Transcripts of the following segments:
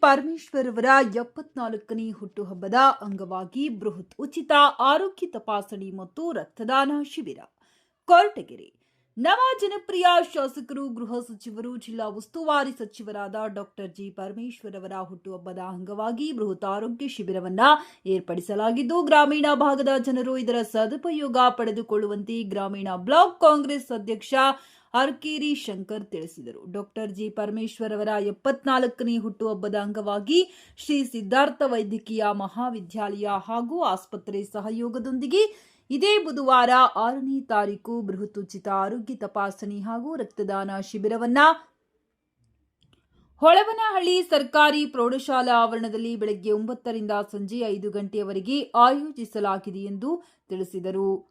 ಪರಮೇಶ್ವರ್ ಅವರ ಎಪ್ಪತ್ನಾಲ್ಕನೇ ಹುಟ್ಟುಹಬ್ಬದ ಅಂಗವಾಗಿ ಬೃಹತ್ ಉಚಿತ ಆರೋಗ್ಯ ತಪಾಸಣೆ ಮತ್ತು ರಕ್ತದಾನ ಶಿಬಿರ. ಕೊರಟಗೆರೆ. ನವ ಜನಪ್ರಿಯ ಶಾಸಕರು, ಗೃಹ ಸಚಿವರು, ಜಿಲ್ಲಾ ಉಸ್ತುವಾರಿ ಸಚಿವರಾದ ಡಾಕ್ಟರ್ ಜಿ ಪರಮೇಶ್ವರ್ ಅವರ ಹುಟ್ಟುಹಬ್ಬದ ಅಂಗವಾಗಿ ಬೃಹತ್ ಆರೋಗ್ಯ ಶಿಬಿರವನ್ನ ಏರ್ಪಡಿಸಲಾಗಿದ್ದು, ಗ್ರಾಮೀಣ ಭಾಗದ ಜನರು ಇದರ ಸದುಪಯೋಗ ಪಡೆದುಕೊಳ್ಳುವಂತೆ ಗ್ರಾಮೀಣ ಬ್ಲಾಕ್ ಕಾಂಗ್ರೆಸ್ ಅಧ್ಯಕ್ಷ ಅರ್ಕೇರಿ ಶಂಕರ್ ತಿಳಿಸಿದರು. ಡಾಕ್ಟರ್ ಜಿ ಪರಮೇಶ್ವರ್ ಅವರ ಎಪ್ಪತ್ನಾಲ್ಕನೇ ಹುಟ್ಟುಹಬ್ಬದ ಅಂಗವಾಗಿ ಶ್ರೀ ಸಿದ್ಧಾರ್ಥ ವೈದ್ಯಕೀಯ ಮಹಾವಿದ್ಯಾಲಯ ಹಾಗೂ ಆಸ್ಪತ್ರೆ ಸಹಯೋಗದೊಂದಿಗೆ ಇದೇ ಬುಧವಾರ ಆರನೇ ತಾರೀಕು ಬೃಹತ್ ಉಚಿತ ಆರೋಗ್ಯ ತಪಾಸಣೆ ಹಾಗೂ ರಕ್ತದಾನ ಶಿಬಿರವನ್ನ ಹೊಳವನಹಳ್ಳಿ ಸರ್ಕಾರಿ ಪ್ರೌಢಶಾಲಾ ಆವರಣದಲ್ಲಿ ಬೆಳಗ್ಗೆ ಒಂಬತ್ತರಿಂದ ಸಂಜೆ ಐದು ಗಂಟೆಯವರೆಗೆ ಆಯೋಜಿಸಲಾಗಿದೆ ಎಂದು ತಿಳಿಸಿದರು.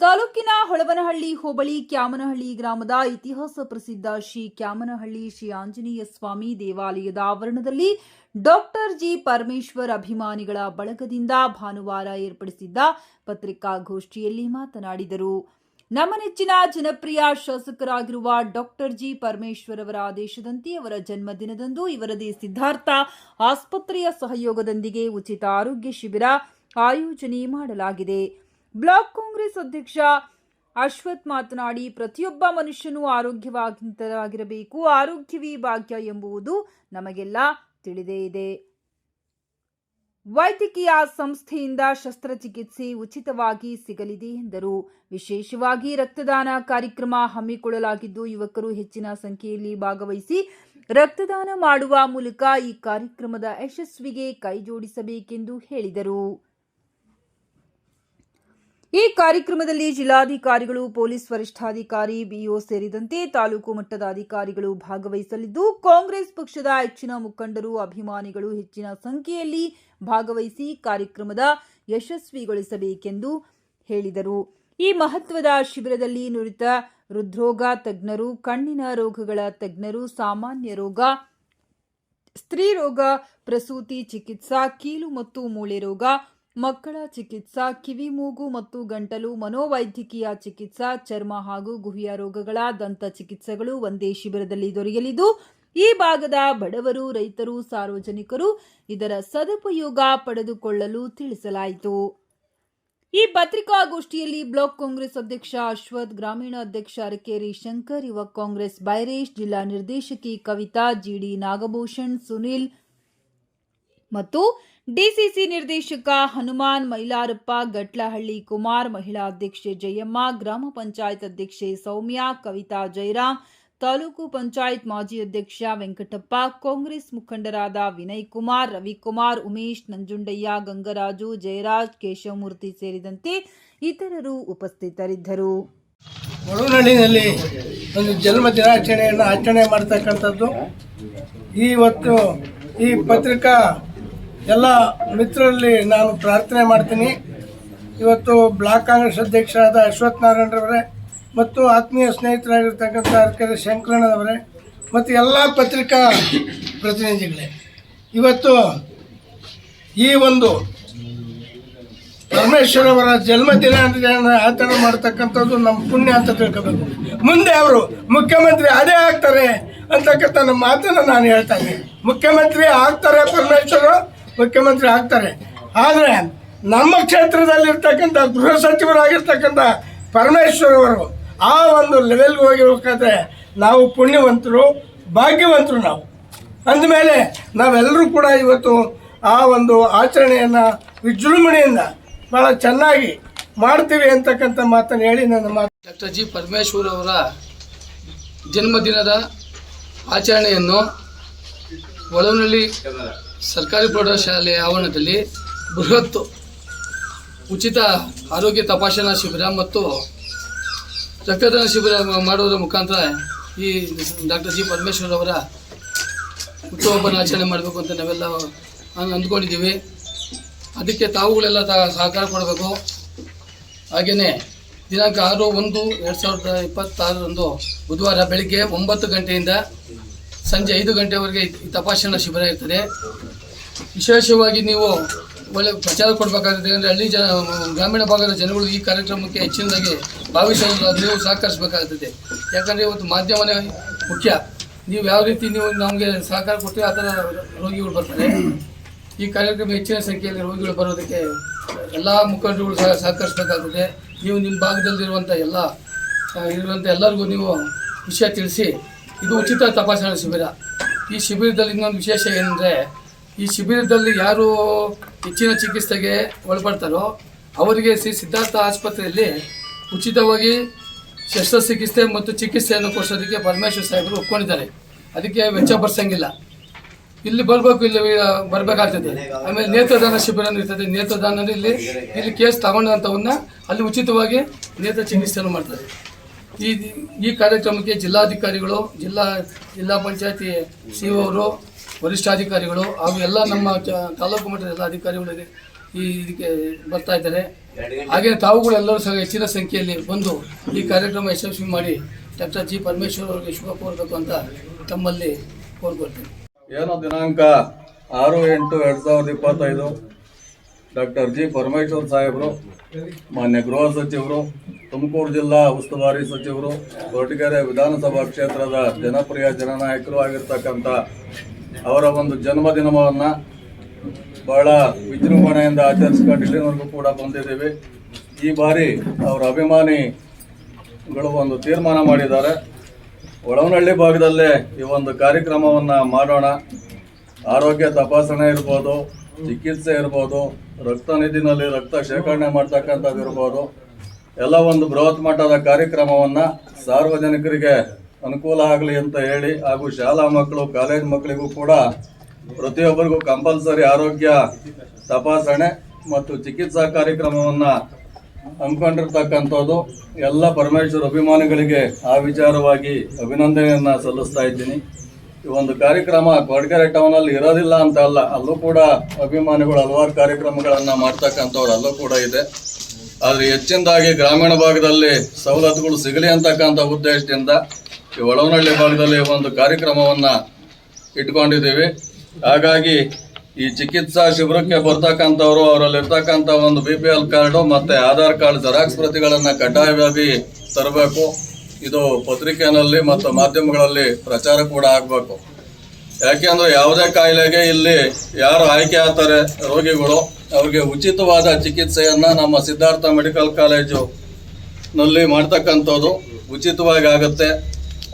ತಾಲೂಕಿನ ಹೊಳವನಹಳ್ಳಿ ಹೋಬಳಿ ಕ್ಯಾಮನಹಳ್ಳಿ ಗ್ರಾಮದ ಇತಿಹಾಸ ಪ್ರಸಿದ್ಧ ಶ್ರೀ ಕ್ಯಾಮನಹಳ್ಳಿ ಶ್ರೀ ಆಂಜನೇಯ ಸ್ವಾಮಿ ದೇವಾಲಯದ ಆವರಣದಲ್ಲಿ ಡಾಕ್ಟರ್ ಜಿ ಪರಮೇಶ್ವರ್ ಅಭಿಮಾನಿಗಳ ಬಳಗದಿಂದ ಭಾನುವಾರ ಏರ್ಪಡಿಸಿದ್ದ ಪತ್ರಿಕಾಗೋಷ್ಠಿಯಲ್ಲಿ ಮಾತನಾಡಿದರು. ನಮ್ಮ ನೆಚ್ಚಿನ ಜನಪ್ರಿಯ ಶಾಸಕರಾಗಿರುವ ಡಾಕ್ಟರ್ ಜಿ ಪರಮೇಶ್ವರ್ ಅವರ ಆದೇಶದಂತೆ ಅವರ ಜನ್ಮದಿನದಂದು ಇವರದೇ ಸಿದ್ಧಾರ್ಥ ಆಸ್ಪತ್ರೆಯ ಸಹಯೋಗದೊಂದಿಗೆ ಉಚಿತ ಆರೋಗ್ಯ ಶಿಬಿರ ಆಯೋಜನೆ ಮಾಡಲಾಗಿದೆ. ಬ್ಲಾಕ್ ಕಾಂಗ್ರೆಸ್ ಅಧ್ಯಕ್ಷ ಅಶ್ವಥ್ ಮಾತನಾಡಿ, ಪ್ರತಿಯೊಬ್ಬ ಮನುಷ್ಯನೂ ಆರೋಗ್ಯವಾಗಿರಬೇಕು ಆರೋಗ್ಯವೇ ಭಾಗ್ಯ ಎಂಬುದು ನಮಗೆಲ್ಲ ತಿಳಿದೇ ಇದೆ. ವೈದ್ಯಕೀಯ ಸಂಸ್ಥೆಯಿಂದ ಶಸ್ತ್ರಚಿಕಿತ್ಸೆ ಉಚಿತವಾಗಿ ಸಿಗಲಿದೆ ಎಂದರು. ವಿಶೇಷವಾಗಿ ರಕ್ತದಾನ ಕಾರ್ಯಕ್ರಮ ಹಮ್ಮಿಕೊಳ್ಳಲಾಗಿದ್ದು, ಯುವಕರು ಹೆಚ್ಚಿನ ಸಂಖ್ಯೆಯಲ್ಲಿ ಭಾಗವಹಿಸಿ ರಕ್ತದಾನ ಮಾಡುವ ಮೂಲಕ ಈ ಕಾರ್ಯಕ್ರಮದ ಯಶಸ್ವಿಗೆ ಕೈಜೋಡಿಸಬೇಕೆಂದು ಹೇಳಿದರು. ಈ ಕಾರ್ಯಕ್ರಮದಲ್ಲಿ ಜಿಲ್ಲಾಧಿಕಾರಿಗಳು, ಪೊಲೀಸ್ ವರಿಷ್ಠಾಧಿಕಾರಿ, ಬಿಒ ಸೇರಿದಂತೆ ತಾಲೂಕು ಮಟ್ಟದ ಅಧಿಕಾರಿಗಳು ಭಾಗವಹಿಸಲಿದ್ದು, ಕಾಂಗ್ರೆಸ್ ಪಕ್ಷದ ಹೆಚ್ಚಿನ ಮುಖಂಡರು, ಅಭಿಮಾನಿಗಳು ಹೆಚ್ಚಿನ ಸಂಖ್ಯೆಯಲ್ಲಿ ಭಾಗವಹಿಸಿ ಕಾರ್ಯಕ್ರಮದ ಯಶಸ್ವಿಗೊಳಿಸಬೇಕೆಂದು ಹೇಳಿದರು. ಈ ಮಹತ್ವದ ಶಿಬಿರದಲ್ಲಿ ನುರಿತ, ಹೃದ್ರೋಗ ತಜ್ಞರು, ಕಣ್ಣಿನ ರೋಗಗಳ ತಜ್ಞರು, ಸಾಮಾನ್ಯ ರೋಗ, ಸ್ತ್ರೀ ರೋಗ, ಪ್ರಸೂತಿ ಚಿಕಿತ್ಸಾ, ಕೀಲು ಮತ್ತು ಮೂಳೆ ರೋಗ ಮಕ್ಕಳ ಚಿಕಿತ್ಸಾ, ಕಿವಿ, ಮೂಗು ಮತ್ತು ಗಂಟಲು, ಮನೋವೈದ್ಯಕೀಯ ಚಿಕಿತ್ಸಾ, ಚರ್ಮ ಹಾಗೂ ಗುಹಿಯ ರೋಗಗಳ ದಂತ ಚಿಕಿತ್ಸೆಗಳು ಒಂದೇ ಶಿಬಿರದಲ್ಲಿ ದೊರೆಯಲಿದ್ದು, ಈ ಭಾಗದ ಬಡವರು, ರೈತರು, ಸಾರ್ವಜನಿಕರು ಇದರ ಸದುಪಯೋಗ ಪಡೆದುಕೊಳ್ಳಲು ತಿಳಿಸಲಾಯಿತು. ಈ ಪತ್ರಿಕಾಗೋಷ್ಠಿಯಲ್ಲಿ ಬ್ಲಾಕ್ ಕಾಂಗ್ರೆಸ್ ಅಧ್ಯಕ್ಷ ಅಶ್ವಥ್, ಗ್ರಾಮೀಣ ಅಧ್ಯಕ್ಷ ಅರಕೇರಿ ಶಂಕರ್, ಯುವ ಕಾಂಗ್ರೆಸ್ ಬೈರೇಶ್, ಜಿಲ್ಲಾ ನಿರ್ದೇಶಕಿ ಕವಿತಾ ಜಿಡಿ ನಾಗಭೂಷಣ್, ಸುನಿಲ್ ಮತ್ತು ಡಿಸಿಸಿ ನಿರ್ದೇಶಕ ಹನುಮಾನ್ ಮೈಲಾರಪ್ಪ ಗಟ್ಲಹಳ್ಳಿ ಕುಮಾರ್ ಮಹಿಳಾ ಅಧ್ಯಕ್ಷೆ ಜಯಮ್ಮ, ಗ್ರಾಮ ಪಂಚಾಯತ್ ಅಧ್ಯಕ್ಷೆ ಸೌಮ್ಯ, ಕವಿತಾ ಜಯರಾಮ್ ತಾಲೂಕು ಪಂಚಾಯತ್ ಮಾಜಿ ಅಧ್ಯಕ್ಷ ವೆಂಕಟಪ್ಪ, ಕಾಂಗ್ರೆಸ್ ಮುಖಂಡರಾದ ವಿನಯ್ ಕುಮಾರ್, ರವಿಕುಮಾರ್, ಉಮೇಶ್, ನಂಜುಂಡಯ್ಯ, ಗಂಗರಾಜು, ಜಯರಾಜ್, ಕೇಶವಮೂರ್ತಿ ಸೇರಿದಂತೆ ಇತರರು ಉಪಸ್ಥಿತರಿದ್ದರು. ಒಳನಾಡಿನಲ್ಲಿ ಒಂದು ಜನ್ಮ ದಿನಾಚರಣೆಯನ್ನು ಆಚರಣೆ ಮಾಡ್ತಕ್ಕಂಥದ್ದು. ಇವತ್ತು ಈ ಪತ್ರಿಕಾ ಎಲ್ಲ ಮಿತ್ರರಲ್ಲಿ ನಾನು ಪ್ರಾರ್ಥನೆ ಮಾಡ್ತೀನಿ. ಇವತ್ತು ಬ್ಲಾಕ್ ಕಾಂಗ್ರೆಸ್ ಅಧ್ಯಕ್ಷರಾದ ಅಶ್ವಥ್ ನಾರಾಯಣರವರೇ ಮತ್ತು ಆತ್ಮೀಯ ಸ್ನೇಹಿತರಾಗಿರ್ತಕ್ಕಂಥ ಅರ್ಕೆರೆ ಶಂಕರಣ್ಣನವರೇ ಮತ್ತು ಎಲ್ಲ ಪತ್ರಿಕಾ ಪ್ರತಿನಿಧಿಗಳೇ, ಇವತ್ತು ಈ ಒಂದು ಪರಮೇಶ್ವರ್ ಅವರ ಜನ್ಮದಿನ ಆಚರಣೆ ಮಾಡ್ತಕ್ಕಂಥದ್ದು ನಮ್ಮ ಪುಣ್ಯ ಅಂತ ತಿಳ್ಕೊಬೇಕು. ಮುಂದೆ ಅವರು ಮುಖ್ಯಮಂತ್ರಿ ಅದೇ ಆಗ್ತಾರೆ ಅಂತಕ್ಕಂಥ ಮಾತನ್ನು ನಾನು ಹೇಳ್ತಾ ಇದ್ದೀನಿ. ಮುಖ್ಯಮಂತ್ರಿ ಆಗ್ತಾರೆ ಪರಮೇಶ್ವರ್ ಮುಖ್ಯಮಂತ್ರಿ ಆಗ್ತಾರೆ. ಆದರೆ ನಮ್ಮ ಕ್ಷೇತ್ರದಲ್ಲಿರ್ತಕ್ಕಂಥ ಗೃಹ ಸಚಿವರಾಗಿರ್ತಕ್ಕಂಥ ಪರಮೇಶ್ವರ್ ಅವರು ಆ ಒಂದು ಲೆವೆಲ್ಗೆ ಹೋಗಿರ್ಬೇಕಾದ್ರೆ ನಾವು ಪುಣ್ಯವಂತರು, ಭಾಗ್ಯವಂತರು ನಾವು. ಅಂದಮೇಲೆ ನಾವೆಲ್ಲರೂ ಕೂಡ ಇವತ್ತು ಆ ಒಂದು ಆಚರಣೆಯನ್ನು, ವಿಜೃಂಭಣೆಯಿಂದ ಭಾಳ ಚೆನ್ನಾಗಿ ಮಾಡ್ತೀವಿ ಅಂತಕ್ಕಂಥ ಮಾತನ್ನು ಹೇಳಿ ನನ್ನ ಮಾತು. ಡಾಕ್ಟರ್ ಜಿ ಪರಮೇಶ್ವರ್ ಅವರ ಜನ್ಮದಿನದ ಆಚರಣೆಯನ್ನು ಒಳವನಹಳ್ಳಿ ಸರ್ಕಾರಿ ಪ್ರೌಢಶಾಲೆಯ ಆವರಣದಲ್ಲಿ ಬೃಹತ್ ಉಚಿತ ಆರೋಗ್ಯ ತಪಾಸಣಾ ಶಿಬಿರ ಮತ್ತು ರಕ್ತದಾನ ಶಿಬಿರ ಮಾಡುವುದರ ಮುಖಾಂತರ ಈ ಡಾಕ್ಟರ್ ಜಿ ಪರಮೇಶ್ವರ್ ಅವರ ಹುಟ್ಟುಹಬ್ಬನ ಆಚರಣೆ ಮಾಡಬೇಕು ಅಂತ ನಾವೆಲ್ಲ ಅಂದ್ಕೊಂಡಿದ್ದೀವಿ. ಅದಕ್ಕೆ ತಾವುಗಳೆಲ್ಲ ತ ಸಹಕಾರ ಕೊಡಬೇಕು. ಹಾಗೆಯೇ ದಿನಾಂಕ ಆರು ಒಂದು ಎರಡು ಸಾವಿರದ ಇಪ್ಪತ್ತಾರರಂದು ಬುಧವಾರ ಬೆಳಿಗ್ಗೆ ಒಂಬತ್ತು ಗಂಟೆಯಿಂದ ಸಂಜೆ ಐದು ಗಂಟೆವರೆಗೆ ಈ ತಪಾಸಣಾ ಶಿಬಿರ ಇರ್ತದೆ. ವಿಶೇಷವಾಗಿ ನೀವು ಒಳ್ಳೆ ಪ್ರಚಾರ ಕೊಡಬೇಕಾಗುತ್ತೆ. ಅಂದರೆ ಹಳ್ಳಿ ಜನ, ಗ್ರಾಮೀಣ ಭಾಗದ ಜನಗಳು ಈ ಕಾರ್ಯಕ್ರಮಕ್ಕೆ ಹೆಚ್ಚಿನದಾಗಿ ಭಾವಿಸಲು ನೀವು ಸಹಕರಿಸಬೇಕಾಗುತ್ತದೆ ಯಾಕಂದರೆ ಇವತ್ತು ಮಾಧ್ಯಮನೇ ಮುಖ್ಯ. ನೀವು ಯಾವ ರೀತಿ ನೀವು ನಮಗೆ ಸಹಕಾರ ಕೊಡ್ತೀವಿ ಆ ಥರ ರೋಗಿಗಳು ಬರ್ತಾರೆ. ಈ ಕಾರ್ಯಕ್ರಮ ಹೆಚ್ಚಿನ ಸಂಖ್ಯೆಯಲ್ಲಿ ರೋಗಿಗಳು ಬರೋದಕ್ಕೆ ಎಲ್ಲ ಮುಖಂಡರುಗಳು ಸಹ ಸಹಕರಿಸಬೇಕಾಗುತ್ತೆ ನೀವು ನಿಮ್ಮ ಭಾಗದಲ್ಲಿರುವಂಥ ಎಲ್ಲ ಇರುವಂಥ ಎಲ್ಲರಿಗೂ ನೀವು ವಿಷಯ ತಿಳಿಸಿ. ಇದು ಉಚಿತ ತಪಾಸಣಾ ಶಿಬಿರ. ಈ ಶಿಬಿರದಲ್ಲಿ ಇನ್ನೊಂದು ವಿಶೇಷ ಏನಂದರೆ ಈ ಶಿಬಿರದಲ್ಲಿ ಯಾರು ಹೆಚ್ಚಿನ ಚಿಕಿತ್ಸೆಗೆ ಒಳಪಡ್ತಾರೋ ಅವರಿಗೆ ಶ್ರೀ ಸಿದ್ಧಾರ್ಥ ಆಸ್ಪತ್ರೆಯಲ್ಲಿ ಉಚಿತವಾಗಿ ಶಸ್ತ್ರಚಿಕಿತ್ಸೆ ಮತ್ತು ಚಿಕಿತ್ಸೆಯನ್ನು ಕೊಡಿಸೋದಕ್ಕೆ ಪರಮೇಶ್ವರ್ ಸಾಹೇಬರು ಒಪ್ಕೊಂಡಿದ್ದಾರೆ. ಅದಕ್ಕೆ ವೆಚ್ಚ ಬರ್ಸಂಗಿಲ್ಲ. ಇಲ್ಲಿ ಬರಬೇಕು, ಇಲ್ಲಿ ಬರಬೇಕಾಗ್ತದೆ. ಆಮೇಲೆ ನೇತ್ರದಾನ ಶಿಬಿರ ಇರ್ತದೆ. ನೇತ್ರದಾನ ಇಲ್ಲಿ ಇಲ್ಲಿ ಕೇಸ್ ತಗೊಂಡಂಥವನ್ನ ಅಲ್ಲಿ ಉಚಿತವಾಗಿ ನೇತ್ರ ಚಿಕಿತ್ಸೆಯನ್ನು ಮಾಡ್ತಾರೆ. ಈ ಈ ಕಾರ್ಯಕ್ರಮಕ್ಕೆ ಜಿಲ್ಲಾಧಿಕಾರಿಗಳು, ಜಿಲ್ಲಾ ಜಿಲ್ಲಾ ಪಂಚಾಯತಿ ಸಿ ಅವರು, ವರಿಷ್ಠಾಧಿಕಾರಿಗಳು ಹಾಗೂ ಎಲ್ಲ ನಮ್ಮ ತಾಲೂಕು ಮಟ್ಟದ ಎಲ್ಲ ಅಧಿಕಾರಿಗಳು ಈ ಇದಕ್ಕೆ ಬರ್ತಾ ಇದ್ದಾರೆ. ಹಾಗೆ ತಾವುಗಳು ಎಲ್ಲರೂ ಸಹ ಹೆಚ್ಚಿನ ಸಂಖ್ಯೆಯಲ್ಲಿ ಬಂದು ಈ ಕಾರ್ಯಕ್ರಮ ಯಶಸ್ವಿ ಮಾಡಿ ಡಾಕ್ಟರ್ ಜಿ ಪರಮೇಶ್ವರ್ ಅವರಿಗೆ ಶುಭ ಕೋರಬೇಕು ಅಂತ ತಮ್ಮಲ್ಲಿ ಕೋರ್ಕೊಳ್ತೀನಿ. ಏನೋ ದಿನಾಂಕ ಆರು ಎಂಟು ಎರಡು ಸಾವಿರದ ಇಪ್ಪತ್ತೈದು. ಡಾಕ್ಟರ್ ಜಿ ಪರಮೇಶ್ವರ್ ಸಾಹೇಬರು, ಮಾನ್ಯ ಗೃಹ ಸಚಿವರು, ತುಮಕೂರು ಜಿಲ್ಲಾ ಉಸ್ತುವಾರಿ ಸಚಿವರು, ಕೊರಟಗೆರೆ ವಿಧಾನಸಭಾ ಕ್ಷೇತ್ರದ ಜನಪ್ರಿಯ ಜನನಾಯಕರು ಆಗಿರ್ತಕ್ಕಂಥ ಅವರ ಒಂದು ಜನ್ಮದಿನವನ್ನು ಬಹಳ ವಿಜೃಂಭಣೆಯಿಂದ ಆಚರಿಸ್ಕೊಂಡು ಇಲ್ಲಿನವರೆಗೂ ಕೂಡ ಬಂದಿದ್ದೀವಿ. ಈ ಬಾರಿ ಅವರ ಅಭಿಮಾನಿಗಳು ಒಂದು ತೀರ್ಮಾನ ಮಾಡಿದ್ದಾರೆ. ಒಳವನಹಳ್ಳಿ ಭಾಗದಲ್ಲೇ ಈ ಒಂದು ಕಾರ್ಯಕ್ರಮವನ್ನು ಮಾಡೋಣ. ಆರೋಗ್ಯ ತಪಾಸಣೆ ಇರ್ಬೋದು, ಚಿಕಿತ್ಸೆ ಇರ್ಬೋದು ರಕ್ತ ನಿಧಿನಲ್ಲಿ ರಕ್ತ ಶೇಖರಣೆ ಮಾಡ್ತಕ್ಕಂಥದ್ದಿರ್ಬೋದು ಎಲ್ಲ ಒಂದು ಬೃಹತ್ ಮಟ್ಟದ ಕಾರ್ಯಕ್ರಮವನ್ನು ಸಾರ್ವಜನಿಕರಿಗೆ ಅನುಕೂಲ ಆಗಲಿ ಅಂತ ಹೇಳಿ, ಹಾಗೂ ಶಾಲಾ ಮಕ್ಕಳು, ಕಾಲೇಜ್ ಮಕ್ಕಳಿಗೂ ಕೂಡ ಪ್ರತಿಯೊಬ್ಬರಿಗೂ ಕಂಪಲ್ಸರಿ ಆರೋಗ್ಯ ತಪಾಸಣೆ ಮತ್ತು ಚಿಕಿತ್ಸಾ ಕಾರ್ಯಕ್ರಮವನ್ನು ಹಮ್ಮಿಕೊಂಡಿರ್ತಕ್ಕಂಥದ್ದು. ಎಲ್ಲ ಪರಮೇಶ್ವರ್ ಅಭಿಮಾನಿಗಳಿಗೆ ಆ ವಿಚಾರವಾಗಿ ಅಭಿನಂದನೆಯನ್ನು ಸಲ್ಲಿಸ್ತಾ ಇದ್ದೀನಿ. ಈ ಒಂದು ಕಾರ್ಯಕ್ರಮ ಕೊಡಗೆರೆ ಟೌನಲ್ಲಿ ಇರೋದಿಲ್ಲ ಅಂತ ಅಲ್ಲ, ಅಲ್ಲೂ ಕೂಡ ಅಭಿಮಾನಿಗಳು ಹಲವಾರು ಕಾರ್ಯಕ್ರಮಗಳನ್ನು ಮಾಡ್ತಕ್ಕಂಥವ್ರು ಅಲ್ಲೂ ಕೂಡ ಇದೆ. ಆದರೆ ಹೆಚ್ಚಿನದಾಗಿ ಗ್ರಾಮೀಣ ಭಾಗದಲ್ಲಿ ಸವಲತ್ತುಗಳು ಸಿಗಲಿ ಅಂತಕ್ಕಂಥ ಉದ್ದೇಶದಿಂದ ಈ ಒಳವನಹಳ್ಳಿ ಭಾಗದಲ್ಲಿ ಒಂದು ಕಾರ್ಯಕ್ರಮವನ್ನ ಇಟ್ಕೊಂಡಿದ್ದೀವಿ. ಹಾಗಾಗಿ ಈ ಚಿಕಿತ್ಸಾ ಶಿಬಿರಕ್ಕೆ ಬರ್ತಕ್ಕಂಥವ್ರು ಅವರಲ್ಲಿ ಇರ್ತಕ್ಕಂಥ ಒಂದು ಬಿ ಪಿ ಎಲ್ ಕಾರ್ಡು ಮತ್ತೆ ಆಧಾರ್ ಕಾರ್ಡ್ ಜೆರಾಕ್ಸ್ ಪ್ರತಿಗಳನ್ನು ಕಡ್ಡಾಯವಾಗಿ ತರಬೇಕು. ಇದು ಪತ್ರಿಕೆಯಲ್ಲಿ ಮತ್ತು ಮಾಧ್ಯಮಗಳಲ್ಲಿ ಪ್ರಚಾರ ಕೂಡ ಆಗಬೇಕು. ಯಾಕೆಂದ್ರೆ ಯಾವುದೇ ಕಾಯಿಲೆಗೆ ಇಲ್ಲಿ ಯಾರು ಆಯ್ಕೆ ಆಗ್ತಾರೆ ರೋಗಿಗಳು, ಅವ್ರಿಗೆ ಉಚಿತವಾದ ಚಿಕಿತ್ಸೆಯನ್ನ ನಮ್ಮ ಸಿದ್ಧಾರ್ಥ ಮೆಡಿಕಲ್ ಕಾಲೇಜು ನಲ್ಲಿ ಮಾಡ್ತಕ್ಕಂಥದ್ದು ಉಚಿತವಾಗಿ ಆಗುತ್ತೆ.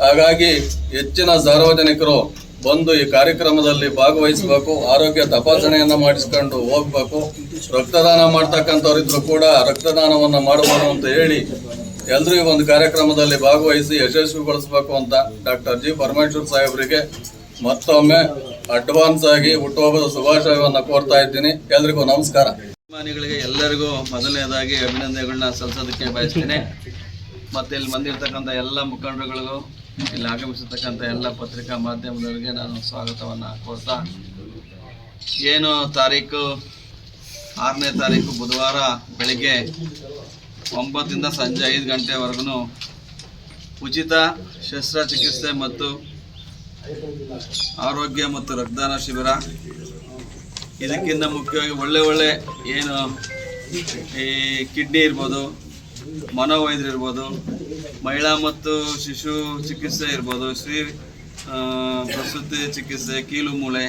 ಹಾಗಾಗಿ ಹೆಚ್ಚಿನ ಸಾರ್ವಜನಿಕರು ಬಂದು ಈ ಕಾರ್ಯಕ್ರಮದಲ್ಲಿ ಭಾಗವಹಿಸಬೇಕು, ಆರೋಗ್ಯ ತಪಾಸಣೆಯನ್ನ ಮಾಡಿಸ್ಕೊಂಡು ಹೋಗ್ಬೇಕು. ರಕ್ತದಾನ ಮಾಡ್ತಕ್ಕಂಥವ್ರಿದ್ರು ಕೂಡ ರಕ್ತದಾನವನ್ನ ಮಾಡಬಹುದು ಅಂತ ಹೇಳಿ ಎಲ್ಲರೂ ಒಂದು ಕಾರ್ಯಕ್ರಮದಲ್ಲಿ ಭಾಗವಹಿಸಿ ಯಶಸ್ವಿಗೊಳಿಸಬೇಕು ಅಂತ ಡಾಕ್ಟರ್ ಜಿ ಪರಮೇಶ್ವರ್ ಸಾಹೇಬರಿಗೆ ಮತ್ತೊಮ್ಮೆ ಅಡ್ವಾನ್ಸ್ ಆಗಿ ಹುಟ್ಟುಹಬ್ಬದ ಶುಭಾಶಯವನ್ನು ಕೋರ್ತಾ ಇದ್ದೀನಿ. ಎಲ್ರಿಗೂ ನಮಸ್ಕಾರ. ಅಭಿಮಾನಿಗಳಿಗೆ ಎಲ್ಲರಿಗೂ ಮೊದಲನೇದಾಗಿ ಅಭಿನಂದನೆಗಳನ್ನ ಸಲ್ಲಿಸೋದಕ್ಕೆ ಬಯಸ್ತೇನೆ. ಮತ್ತೆ ಇಲ್ಲಿ ಬಂದಿರತಕ್ಕಂಥ ಎಲ್ಲ ಮುಖಂಡರುಗಳಿಗೂ, ಇಲ್ಲಿ ಆಗಮಿಸಿರ್ತಕ್ಕಂಥ ಎಲ್ಲ ಪತ್ರಿಕಾ ಮಾಧ್ಯಮದವರಿಗೆ ನಾನು ಸ್ವಾಗತವನ್ನು ಕೋರ್ತಾ. ಏನು ತಾರೀಕು? ಆರನೇ ತಾರೀಕು ಬುಧವಾರ ಬೆಳಿಗ್ಗೆ ಒಂಬತ್ತರಿಂದ ಸಂಜೆ ಐದು ಗಂಟೆವರೆಗೂ ಉಚಿತ ಶಸ್ತ್ರಚಿಕಿತ್ಸೆ ಮತ್ತು ಆರೋಗ್ಯ ಮತ್ತು ರಕ್ತದಾನ ಶಿಬಿರ. ಇದಕ್ಕಿಂತ ಮುಖ್ಯವಾಗಿ ಒಳ್ಳೆ ಒಳ್ಳೆ ಏನು ಈ ಕಿಡ್ನಿ ಇರ್ಬೋದು, ಮನೋವೈದ್ಯರು ಇರ್ಬೋದು, ಮಹಿಳಾ ಮತ್ತು ಶಿಶು ಚಿಕಿತ್ಸೆ ಇರ್ಬೋದು ಶ್ರೀ ಪ್ರಸೂತಿ ಚಿಕಿತ್ಸೆ, ಕೀಲು ಮೂಳೆ,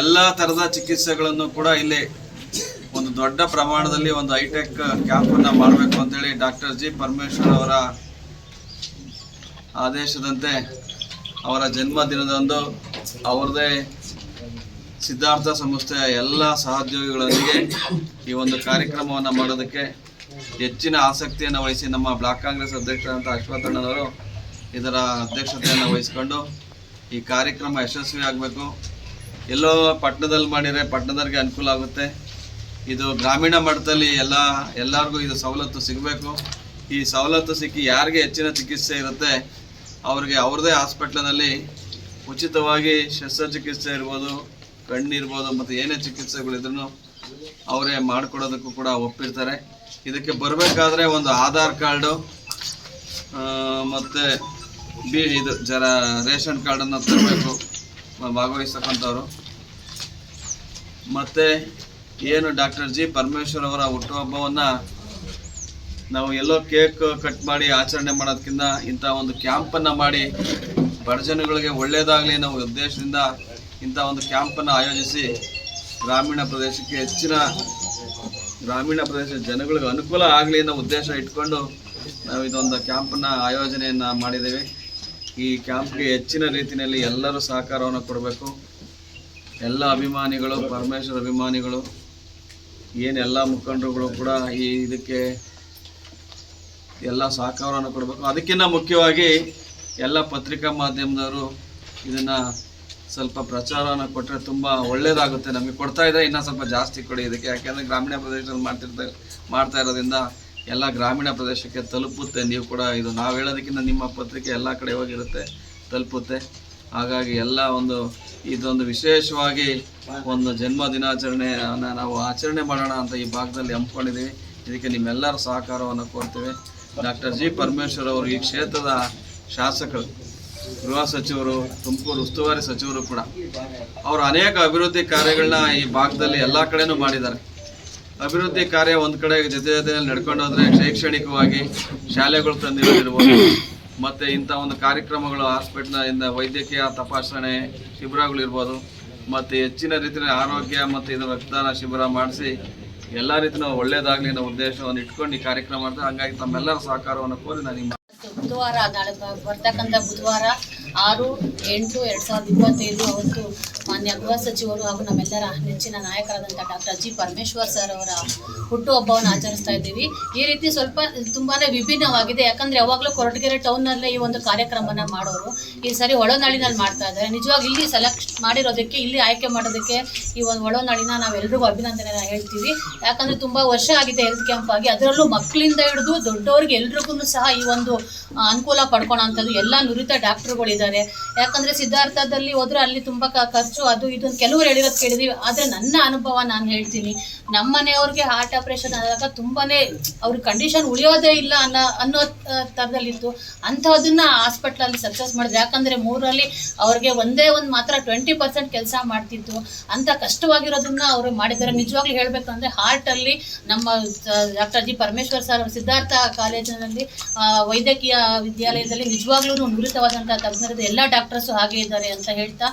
ಎಲ್ಲ ಥರದ ಚಿಕಿತ್ಸೆಗಳನ್ನು ಕೂಡ ಇಲ್ಲಿ ದೊಡ್ಡ ಪ್ರಮಾಣದಲ್ಲಿ ಒಂದು ಹೈಟೆಕ್ ಕ್ಯಾಂಪನ್ನು ಮಾಡಬೇಕು ಅಂತೇಳಿ ಡಾಕ್ಟರ್ ಜಿ ಪರಮೇಶ್ವರ್ ಅವರ ಆದೇಶದಂತೆ ಅವರ ಜನ್ಮದಿನದಂದು ಅವರದೇ ಸಿದ್ಧಾರ್ಥ ಸಂಸ್ಥೆಯ ಎಲ್ಲ ಸಹೋದ್ಯೋಗಿಗಳೊಂದಿಗೆ ಈ ಒಂದು ಕಾರ್ಯಕ್ರಮವನ್ನು ಮಾಡೋದಕ್ಕೆ ಹೆಚ್ಚಿನ ಆಸಕ್ತಿಯನ್ನು ವಹಿಸಿ ನಮ್ಮ ಬ್ಲಾಕ್ ಕಾಂಗ್ರೆಸ್ ಅಧ್ಯಕ್ಷರಾದಂಥ ಅಶ್ವಥಣ್ಣನವರು ಇದರ ಅಧ್ಯಕ್ಷತೆಯನ್ನು ವಹಿಸಿಕೊಂಡು ಈ ಕಾರ್ಯಕ್ರಮ ಯಶಸ್ವಿ ಆಗಬೇಕು ಎಲ್ಲೋ ಪಟ್ಟಣದಲ್ಲಿ ಮಾಡಿದರೆ ಪಟ್ಟಣದವ್ರಿಗೆ ಅನುಕೂಲ ಆಗುತ್ತೆ. ಇದು ಗ್ರಾಮೀಣ ಮಟ್ಟದಲ್ಲಿ ಎಲ್ಲ, ಎಲ್ಲರಿಗೂ ಇದು ಸವಲತ್ತು ಸಿಗಬೇಕು. ಈ ಸವಲತ್ತು ಸಿಕ್ಕಿ ಯಾರಿಗೆ ಹೆಚ್ಚಿನ ಚಿಕಿತ್ಸೆ ಇರುತ್ತೆ, ಅವ್ರಿಗೆ ಅವ್ರದ್ದೇ ಹಾಸ್ಪಿಟ್ಲಿನಲ್ಲಿ ಉಚಿತವಾಗಿ ಶಸ್ತ್ರಚಿಕಿತ್ಸೆ ಇರ್ಬೋದು, ಕಣ್ಣಿರ್ಬೋದು, ಮತ್ತು ಏನೇ ಚಿಕಿತ್ಸೆಗಳಿದ್ರು ಅವರೇ ಮಾಡಿಕೊಡೋದಕ್ಕೂ ಕೂಡ ಒಪ್ಪಿರ್ತಾರೆ. ಇದಕ್ಕೆ ಬರಬೇಕಾದ್ರೆ ಒಂದು ಆಧಾರ್ ಕಾರ್ಡು ಮತ್ತು ಬಿ, ಇದು ಜರ ರೇಷನ್ ಕಾರ್ಡನ್ನು ತರಬೇಕು ಭಾಗವಹಿಸ್ತಕ್ಕಂಥವ್ರು ಮತ್ತು ಏನು ಡಾಕ್ಟರ್ ಜಿ ಪರಮೇಶ್ವರ್ ಅವರ ಹುಟ್ಟುಹಬ್ಬವನ್ನು ನಾವು ಎಲ್ಲೋ ಕೇಕ್ ಕಟ್ ಮಾಡಿ ಆಚರಣೆ ಮಾಡೋದಕ್ಕಿಂತ ಇಂಥ ಒಂದು ಕ್ಯಾಂಪನ್ನು ಮಾಡಿ ಬಡಜನಗಳಿಗೆ ಒಳ್ಳೆಯದಾಗಲಿ ಅನ್ನೋ ಉದ್ದೇಶದಿಂದ ಇಂಥ ಒಂದು ಕ್ಯಾಂಪನ್ನು ಆಯೋಜಿಸಿ ಗ್ರಾಮೀಣ ಪ್ರದೇಶಕ್ಕೆ ಹೆಚ್ಚಿನ ಗ್ರಾಮೀಣ ಪ್ರದೇಶದ ಜನಗಳಿಗೆ ಅನುಕೂಲ ಆಗಲಿ ಅನ್ನೋ ಉದ್ದೇಶ ಇಟ್ಕೊಂಡು ನಾವು ಇದೊಂದು ಕ್ಯಾಂಪನ್ನು ಆಯೋಜನೆಯನ್ನು ಮಾಡಿದ್ದೇವೆ. ಈ ಕ್ಯಾಂಪ್ಗೆ ಹೆಚ್ಚಿನ ರೀತಿಯಲ್ಲಿ ಎಲ್ಲರೂ ಸಹಕಾರವನ್ನು ಕೊಡಬೇಕು. ಎಲ್ಲ ಅಭಿಮಾನಿಗಳು, ಪರಮೇಶ್ವರ ಅಭಿಮಾನಿಗಳು ಏನು ಎಲ್ಲ ಮುಖಂಡರುಗಳು ಕೂಡ ಈ ಇದಕ್ಕೆ ಎಲ್ಲ ಸಹಕಾರವನ್ನು ಕೊಡಬೇಕು. ಅದಕ್ಕಿಂತ ಮುಖ್ಯವಾಗಿ ಎಲ್ಲ ಪತ್ರಿಕಾ ಮಾಧ್ಯಮದವರು ಇದನ್ನು ಸ್ವಲ್ಪ ಪ್ರಚಾರವನ್ನು ಕೊಟ್ಟರೆ ತುಂಬ ಒಳ್ಳೆಯದಾಗುತ್ತೆ ನಮಗೆ ಕೊಡ್ತಾ ಇದ್ದರೆ ಇನ್ನೂ ಸ್ವಲ್ಪ ಜಾಸ್ತಿ ಕೊಡಿ ಇದಕ್ಕೆ. ಯಾಕೆಂದರೆ ಗ್ರಾಮೀಣ ಪ್ರದೇಶದಲ್ಲಿ ಮಾಡ್ತಿರ್ತಾ ಮಾಡ್ತಾ ಇರೋದ್ರಿಂದ ಎಲ್ಲ ಗ್ರಾಮೀಣ ಪ್ರದೇಶಕ್ಕೆ ತಲುಪುತ್ತೆ. ನೀವು ಕೂಡ ಇದು ನಾವು ಹೇಳೋದಕ್ಕಿಂತ ನಿಮ್ಮ ಪತ್ರಿಕೆ ಎಲ್ಲ ಕಡೆ ಹೋಗಿರುತ್ತೆ, ತಲುಪುತ್ತೆ. ಹಾಗಾಗಿ ಎಲ್ಲ ಒಂದು ಇದೊಂದು ವಿಶೇಷವಾಗಿ ಒಂದು ಜನ್ಮ ದಿನಾಚರಣೆಯನ್ನು ನಾವು ಆಚರಣೆ ಮಾಡೋಣ ಅಂತ ಈ ಭಾಗದಲ್ಲಿ ಹಮ್ಮಿಕೊಂಡಿದ್ದೀವಿ. ಇದಕ್ಕೆ ನಿಮ್ಮೆಲ್ಲರ ಸಹಕಾರವನ್ನು ಕೋರ್ತೇವೆ. ಡಾಕ್ಟರ್ ಜಿ ಪರಮೇಶ್ವರ್ ಅವರು ಈ ಕ್ಷೇತ್ರದ ಶಾಸಕರು, ಗೃಹ ಸಚಿವರು, ತುಮಕೂರು ಉಸ್ತುವಾರಿ ಸಚಿವರು ಕೂಡ. ಅವರು ಅನೇಕ ಅಭಿವೃದ್ಧಿ ಕಾರ್ಯಗಳನ್ನ ಈ ಭಾಗದಲ್ಲಿ ಎಲ್ಲ ಕಡೆನೂ ಮಾಡಿದ್ದಾರೆ. ಅಭಿವೃದ್ಧಿ ಕಾರ್ಯ ಒಂದು ಕಡೆ ಜೊತೆ ಜೊತೆಯಲ್ಲಿ ನಡ್ಕೊಂಡು ಹೋದ್ರೆ ಶೈಕ್ಷಣಿಕವಾಗಿ ಶಾಲೆಗಳು ತಂದಿರೋದಿರ್ಬೋದು. ಮತ್ತು ಇಂಥ ಒಂದು ಕಾರ್ಯಕ್ರಮಗಳು ಹಾಸ್ಪಿಟ್ಲಿಂದ ವೈದ್ಯಕೀಯ ತಪಾಸಣೆ ಶಿಬಿರಗಳಿರ್ಬೋದು ಮತ್ತು ಹೆಚ್ಚಿನ ರೀತಿಯ ಆರೋಗ್ಯ ಮತ್ತು ಇದು ರಕ್ತದಾನ ಶಿಬಿರ ಮಾಡಿಸಿ ಎಲ್ಲ ರೀತಿಯ ಒಳ್ಳೆಯದಾಗಲಿ ಅನ್ನೋ ಉದ್ದೇಶವನ್ನು ಇಟ್ಕೊಂಡು ಈ ಕಾರ್ಯಕ್ರಮ ಮಾಡ್ತಾರೆ ಹಾಗಾಗಿ ತಮ್ಮೆಲ್ಲರ ಸಹಕಾರವನ್ನು ಕೋರಿ ನಾನು ಬುಧವಾರ, ನಾಳೆ ಬರ್ತಕ್ಕಂಥ ಬುಧವಾರ ಆರು, ಎಂಟು, ಎರಡು ಸಾವಿರದ ಇಪ್ಪತ್ತೈದು, ಅವತ್ತು ಮಾನ್ಯ ಗೃಹ ಸಚಿವರು ಹಾಗೂ ನಮ್ಮೆಲ್ಲರ ನೆಚ್ಚಿನ ನಾಯಕರಾದಂಥ ಡಾಕ್ಟರ್ ಜಿ ಪರಮೇಶ್ವರ್ ಸರ್ ಅವರ ಹುಟ್ಟುಹಬ್ಬವನ್ನು ಆಚರಿಸ್ತಾ ಇದ್ದೀವಿ. ಈ ರೀತಿ ಸ್ವಲ್ಪ ತುಂಬಾ ವಿಭಿನ್ನವಾಗಿದೆ. ಯಾಕಂದ್ರೆ ಯಾವಾಗಲೂ ಕೊರಟಗೆರೆ ಟೌನ್ನಲ್ಲೇ ಈ ಒಂದು ಕಾರ್ಯಕ್ರಮನ ಮಾಡೋರು. ಈ ಸರಿ ಒಳನಾಡಿನಲ್ಲಿ ಮಾಡ್ತಾ ಇದ್ದಾರೆ. ನಿಜವಾಗಿ ಇಲ್ಲಿ ಸೆಲೆಕ್ಟ್ ಮಾಡಿರೋದಕ್ಕೆ, ಇಲ್ಲಿ ಆಯ್ಕೆ ಮಾಡೋದಕ್ಕೆ ಈ ಒಂದು ಒಳನಾಡಿನ ನಾವೆಲ್ಲರಿಗೂ ಅಭಿನಂದನೆ ಹೇಳ್ತೀವಿ. ಯಾಕಂದ್ರೆ ತುಂಬಾ ವರ್ಷ ಆಗಿದೆ ಹೆಲ್ತ್ ಕ್ಯಾಂಪ್ ಆಗಿ. ಅದರಲ್ಲೂ ಮಕ್ಕಳಿಂದ ಹಿಡಿದು ದೊಡ್ಡವ್ರಿಗೆ ಎಲ್ರಿಗೂ ಸಹ ಈ ಒಂದು ಅನುಕೂಲ ಅನುಕೂಲ ಪಡ್ಕೊಳ್ಳೋಂಥದ್ದು ಎಲ್ಲ ನುರಿತ ಡಾಕ್ಟ್ರುಗಳಿದ್ದಾರೆ ಯಾಕಂದರೆ ಸಿದ್ಧಾರ್ಥದಲ್ಲಿ ಹೋದ್ರೆ ಅಲ್ಲಿ ತುಂಬಾ ಕ- ಖರ್ಚು ಅದು ಇದು ಕೆಲವರು ಹೇಳಿರೋದು ಕೇಳಿದೀವಿ. ಆದ್ರೆ ನನ್ನ ಅನುಭವ ನಾನು ಹೇಳ್ತೀನಿ, ನಮ್ಮ ಮನೆಯವ್ರಿಗೆ ಹಾರ್ಟ್ ಆಪರೇಷನ್ ಆದಾಗ ತುಂಬಾನೇ ಅವ್ರ ಕಂಡೀಷನ್ ಉಳಿಯೋದೇ ಇಲ್ಲ ಅನ್ನೋ ಅನ್ನೋ ಥರದಲ್ಲಿತ್ತು ಅಂಥದನ್ನ ಹಾಸ್ಪಿಟ್ಲಲ್ಲಿ ಸಕ್ಸಸ್ ಮಾಡಿದ್ರು. ಯಾಕಂದ್ರೆ ಮೂರಲ್ಲಿ ಅವ್ರಿಗೆ ಒಂದೇ ಒಂದು ಮಾತ್ರ ಟ್ವೆಂಟಿ ಪರ್ಸೆಂಟ್ ಕೆಲಸ ಮಾಡ್ತಿತ್ತು. ಅಂತ ಕಷ್ಟವಾಗಿರೋದನ್ನ ಅವರು ಮಾಡಿದ್ದಾರೆ. ನಿಜವಾಗ್ಲೂ ಹಾರ್ಟ್ ಅಲ್ಲಿ ನಮ್ಮ doctor G Parameshwar sir Siddhartha ಕಾಲೇಜಿನಲ್ಲಿ ವೈದ್ಯಕೀಯ ವಿದ್ಯಾಲಯದಲ್ಲಿ ನಿಜವಾಗ್ಲೂ ನುರಿತವಾದಂತಹ ತಜ್ಞರದ ಎಲ್ಲ ಡಾಕ್ಟರ್ಸು ಹಾಗೆ ಇದ್ದಾರೆ ಅಂತ ಹೇಳ್ತಾ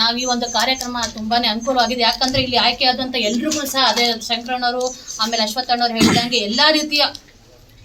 ನಾವು ಈ ಒಂದು ಕಾರ್ಯಕ್ರಮ ತುಂಬಾನೇ ಅನುಕೂಲವಾಗಿದೆ. ಯಾಕಂದ್ರೆ ಇಲ್ಲಿ ಆಯ್ಕೆಯಾದಂಥ ಎಲ್ರಿಗೂ ಸಹ ಅದೇ ಶಂಕರಣ್ಣವರು, ಆಮೇಲೆ ಅಶ್ವತ್ಥಣ್ಣವ್ರು ಹೇಳಿದಂಗೆ ಎಲ್ಲಾ ರೀತಿಯ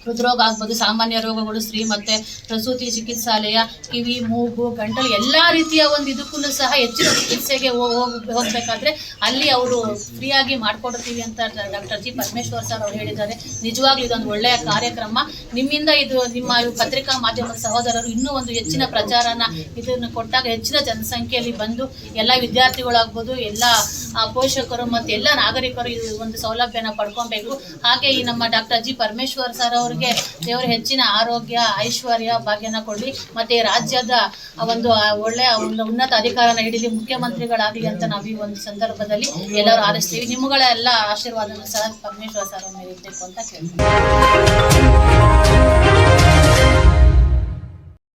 ಹೃದ್ರೋಗ ಆಗ್ಬೋದು, ಸಾಮಾನ್ಯ ರೋಗಗಳು, ಸ್ತ್ರೀ ಮತ್ತೆ ಪ್ರಸೂತಿ ಚಿಕಿತ್ಸಾಲಯ, ಕಿವಿ, ಮೂಗು, ಗಂಟಲು ಎಲ್ಲ ರೀತಿಯ ಒಂದು ಇದಕ್ಕೂ ಸಹ ಹೆಚ್ಚಿನ ಚಿಕಿತ್ಸೆಗೆ ಹೋಗ್ಬೇಕಾದ್ರೆ ಅಲ್ಲಿ ಅವರು ಫ್ರೀಯಾಗಿ ಮಾಡ್ಕೊಡ್ತೀವಿ ಅಂತ ಡಾಕ್ಟರ್ ಜಿ. ಪರಮೇಶ್ವರ್ ಸರ್ ಅವರು ಹೇಳಿದ್ದಾರೆ. ನಿಜವಾಗ್ಲೂ ಇದೊಂದು ಒಳ್ಳೆಯ ಕಾರ್ಯಕ್ರಮ. ನಿಮ್ಮಿಂದ ಇದು ನಿಮ್ಮ ಪತ್ರಿಕಾ ಮಾಧ್ಯಮದ ಸಹೋದರರು ಇನ್ನೂ ಒಂದು ಹೆಚ್ಚಿನ ಪ್ರಚಾರನ ಇದನ್ನು ಕೊಟ್ಟಾಗ ಹೆಚ್ಚಿನ ಜನಸಂಖ್ಯೆಯಲ್ಲಿ ಬಂದು ಎಲ್ಲ ವಿದ್ಯಾರ್ಥಿಗಳಾಗ್ಬೋದು, ಎಲ್ಲ ಪೋಷಕರು ಮತ್ತು ಎಲ್ಲ ನಾಗರಿಕರು ಈ ಒಂದು ಸೌಲಭ್ಯನ ಪಡ್ಕೊಬೇಕು. ಹಾಗೆ ಈ ನಮ್ಮ ಡಾಕ್ಟರ್ ಜಿ ಪರಮೇಶ್ವರ್ ಸರ್ ಅವರಿಗೆ ದೇವರು ಹೆಚ್ಚಿನ ಆರೋಗ್ಯ, ಐಶ್ವರ್ಯ ಭಾಗ್ಯನ ಕೊಡಲಿ. ಮತ್ತೆ ರಾಜ್ಯದ ಒಂದು ಒಳ್ಳೆಯ ಒಂದು ಉನ್ನತ ಅಧಿಕಾರನ ಹಿಡಿದು ಮುಖ್ಯಮಂತ್ರಿಗಳಾಗಲಿ ಅಂತ ನಾವು ಈ ಒಂದು ಸಂದರ್ಭದಲ್ಲಿ ಎಲ್ಲರೂ ಆರಿಸ್ತೀವಿ. ನಿಮ್ಮಗಳ ಎಲ್ಲ ಆಶೀರ್ವಾದನ ಸರ್ ಪರಮೇಶ್ವರ್ ಸರ್ ಮೇಲೆ ಇರಬೇಕು ಅಂತ ಕೇಳ್ತೀನಿ.